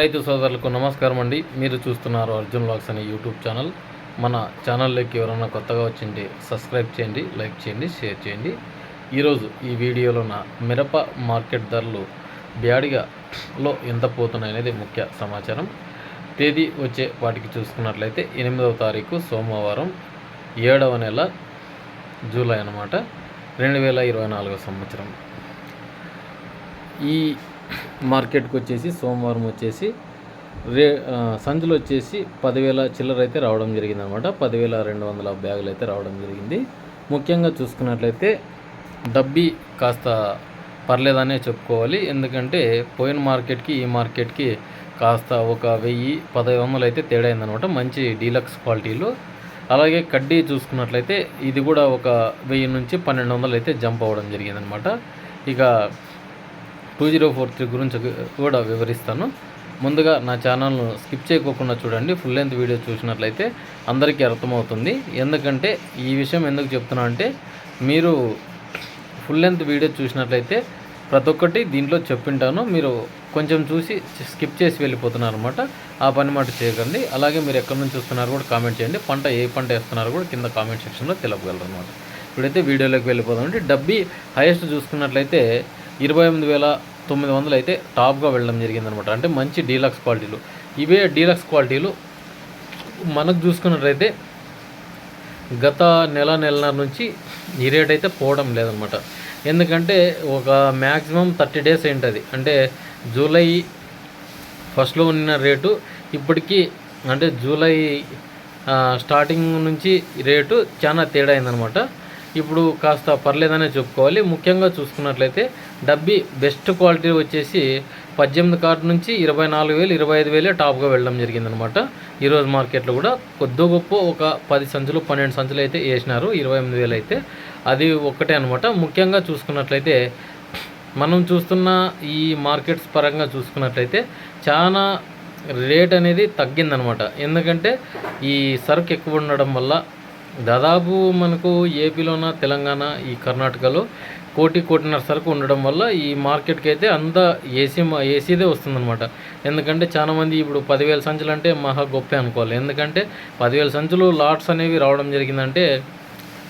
రైతు సోదరులకు నమస్కారం అండి. మీరు చూస్తున్నారు అర్జున్ లాక్స్ అనే యూట్యూబ్ ఛానల్. మన ఛానల్లోకి ఎవరైనా కొత్తగా వచ్చింటే సబ్స్క్రైబ్ చేయండి లైక్ చేయండి షేర్ చేయండి. ఈరోజు ఈ వీడియోలో నా మిరప మార్కెట్ ధరలు బ్యాడిగాలో ఎంత పోతున్నాయి అనేది ముఖ్య సమాచారం. తేదీ వచ్చే వాటికి చూసుకున్నట్లయితే ఎనిమిదవ తారీఖు సోమవారం ఏడవ నెల జూలై అన్నమాట రెండు వేల ఇరవై నాలుగో సంవత్సరం. ఈ మార్కెట్కి వచ్చేసి సోమవారం వచ్చేసి రే ఆ, వచ్చేసి పదివేల చిల్లర అయితే రావడం జరిగింది అనమాట పదివేల రెండు వందల బ్యాగులు అయితే రావడం జరిగింది. ముఖ్యంగా చూసుకున్నట్లయితే డబ్బీ కాస్త పర్లేదనే చెప్పుకోవాలి. ఎందుకంటే పోయిన మార్కెట్కి ఈ మార్కెట్కి కాస్త ఒక వెయ్యి పదహైదు వందలు అయితే తేడా అయిందనమాట మంచి డీలక్స్ క్వాలిటీలో. అలాగే కడ్డీ చూసుకున్నట్లయితే ఇది కూడా ఒక వెయ్యి నుంచి పన్నెండు వందలు అయితే జంప్ అవ్వడం జరిగిందనమాట. ఇక టూ జీరో ఫోర్ త్రీ గురించి కూడా వివరిస్తాను. ముందుగా నా ఛానల్ను స్కిప్ చేయకోకుండా చూడండి. ఫుల్ లెంత్ వీడియో చూసినట్లయితే అందరికీ అర్థమవుతుంది. ఎందుకంటే ఈ విషయం ఎందుకు చెప్తున్నా అంటే మీరు ఫుల్ లెంత్ వీడియో చూసినట్లయితే ప్రతి ఒక్కటి దీంట్లో చెప్పింటాను. మీరు కొంచెం చూసి స్కిప్ చేసి వెళ్ళిపోతున్నారు అనమాట ఆ పని మాట చేయకండి. అలాగే మీరు ఎక్కడి నుంచి చూస్తున్నారు కూడా కామెంట్ చేయండి. పంట ఏ పంట వేస్తున్నారు కూడా కింద కామెంట్ సెక్షన్లో తెలపగలరు అనమాట ఇప్పుడైతే వీడియోలోకి వెళ్ళిపోదామంటే డబ్బీ హైయెస్ట్ చూసుకున్నట్లయితే ఇరవై ఎనిమిది వేల తొమ్మిది వందలు అయితే టాప్గా వెళ్ళడం జరిగిందనమాట. అంటే మంచి డీలక్స్ క్వాలిటీలు. ఇవే డీలక్స్ క్వాలిటీలు. మనకు చూసుకున్నట్లయితే గత నెల నెలన్నర నుంచి ఈ రేట్ అయితే పోవడం లేదనమాట. ఎందుకంటే ఒక మ్యాక్సిమం థర్టీ డేస్ ఏంటది? అంటే జూలై ఫస్ట్లో ఉన్న రేటు ఇప్పటికీ అంటే జూలై స్టార్టింగ్ నుంచి రేటు చాలా తేడా అయిందనమాట. ఇప్పుడు కాస్త పర్లేదనే చెప్పుకోవాలి. ముఖ్యంగా చూసుకున్నట్లయితే డబ్బీ బెస్ట్ క్వాలిటీ వచ్చేసి పద్దెనిమిది కార్డు నుంచి ఇరవై నాలుగు వేలు ఇరవై ఐదు వేలే టాప్గా వెళ్ళడం జరిగిందనమాట. ఈరోజు మార్కెట్లో కూడా కొద్ది గొప్ప ఒక పది సంచులు పన్నెండు సంచులు అయితే వేసినారు. ఇరవై ఎనిమిది వేలు అయితే అది ఒక్కటే అనమాట. ముఖ్యంగా చూసుకున్నట్లయితే మనం చూస్తున్న ఈ మార్కెట్స్ పరంగా చూసుకున్నట్లయితే చాలా రేట్ అనేది తగ్గిందనమాట. ఎందుకంటే ఈ సరుకు ఎక్కువ ఉండడం వల్ల దాదాపు మనకు ఏపీలోన తెలంగాణ ఈ కర్ణాటకలో కోటి కోటిన్నర సరుకు ఉండడం వల్ల ఈ మార్కెట్కి అయితే అంత ఏసీ ఏసీదే వస్తుందన్నమాట. ఎందుకంటే చాలా మంది ఇప్పుడు పదివేల సంచులు అంటే మహా గొప్పే అనుకోవాలి. ఎందుకంటే పదివేల సంచులు లాట్స్ అనేవి రావడం జరిగిందంటే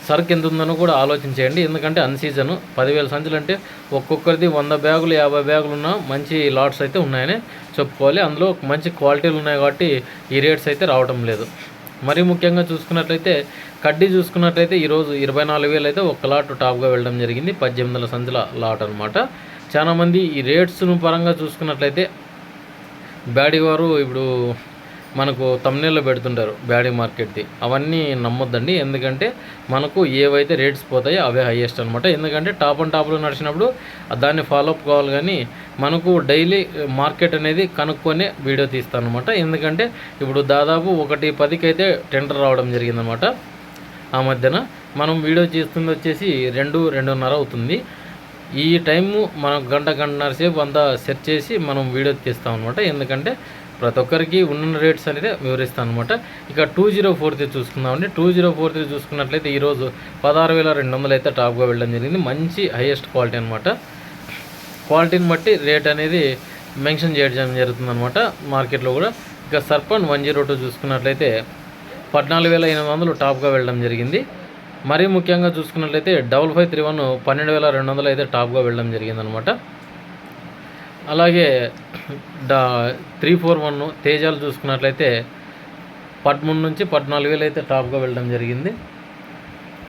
సరుకు ఎంత ఉందనో కూడా ఆలోచించేయండి. ఎందుకంటే అన్ సీజన్ పదివేల సంచులు అంటే ఒక్కొక్కరిది వంద బ్యాగులు యాభై బ్యాగులు ఉన్న మంచి లాట్స్ అయితే ఉన్నాయని చెప్పుకోవాలి. అందులో మంచి క్వాలిటీలు ఉన్నాయి కాబట్టి ఈ రేట్స్ అయితే రావడం లేదు. మరీ ముఖ్యంగా చూసుకున్నట్లయితే కడ్డీ చూసుకున్నట్లయితే ఈరోజు ఇరవై నాలుగు వేలు అయితే ఒక లాట్ టాప్గా వెళ్ళడం జరిగింది. పద్దెనిమిది వందల సంచుల లాట్ అనమాట చాలామంది ఈ రేట్స్ను పరంగా చూసుకున్నట్లయితే బ్యాడీ వారు ఇప్పుడు మనకు తమ్నేల్లో పెడుతుంటారు బ్యాడీ మార్కెట్ది. అవన్నీ నమ్మొద్దండి. ఎందుకంటే మనకు ఏవైతే రేట్స్ పోతాయో అవే హైయెస్ట్ అనమాట ఎందుకంటే టాప్ అండ్ టాప్లో నడిచినప్పుడు దాన్ని ఫాలోఅప్ కావాలి కానీ మనకు డైలీ మార్కెట్ అనేది కనుక్కొని వీడియో తీస్తాను అనమాట ఎందుకంటే ఇప్పుడు దాదాపు ఒకటి పదికి అయితే టెండర్ రావడం జరిగిందనమాట ఆ మధ్యన మనం వీడియో చేస్తుంది వచ్చేసి రెండు రెండున్నర అవుతుంది. ఈ టైము మనం గంట గంటన్నర సేపు అంతా సెర్చ్ చేసి మనం వీడియో తీస్తాం అనమాట ఎందుకంటే ప్రతి ఒక్కరికి ఉన్న రేట్స్ అనేది వివరిస్తాను అనమాట ఇక టూ జీరో ఫోర్ త్రీ చూసుకుందామండి. టూ జీరో ఫోర్ త్రీ చూసుకున్నట్లయితే ఈరోజు పదహారు వేల రెండు వందలు అయితే టాప్గా వెళ్ళడం జరిగింది. మంచి హైయెస్ట్ క్వాలిటీ అనమాట క్వాలిటీని బట్టి రేట్ అనేది మెన్షన్ చేయడం జరుగుతుంది అనమాట మార్కెట్లో కూడా. ఇక సర్పంచ్ వన్ జీరో టూ చూసుకున్నట్లయితే పద్నాలుగు వేల ఎనిమిది వందలు టాప్గా వెళ్ళడం జరిగింది. మరీ ముఖ్యంగా చూసుకున్నట్లయితే డబల్ ఫైవ్ త్రీ వన్ పన్నెండు వేల రెండు వందలు అయితే టాప్గా వెళ్ళడం జరిగిందనమాట అలాగే డా త్రీ ఫోర్ వన్ తేజాలు చూసుకున్నట్లయితే పదమూడు నుంచి పద్నాలుగు వేలు అయితే టాప్గా వెళ్ళడం జరిగింది.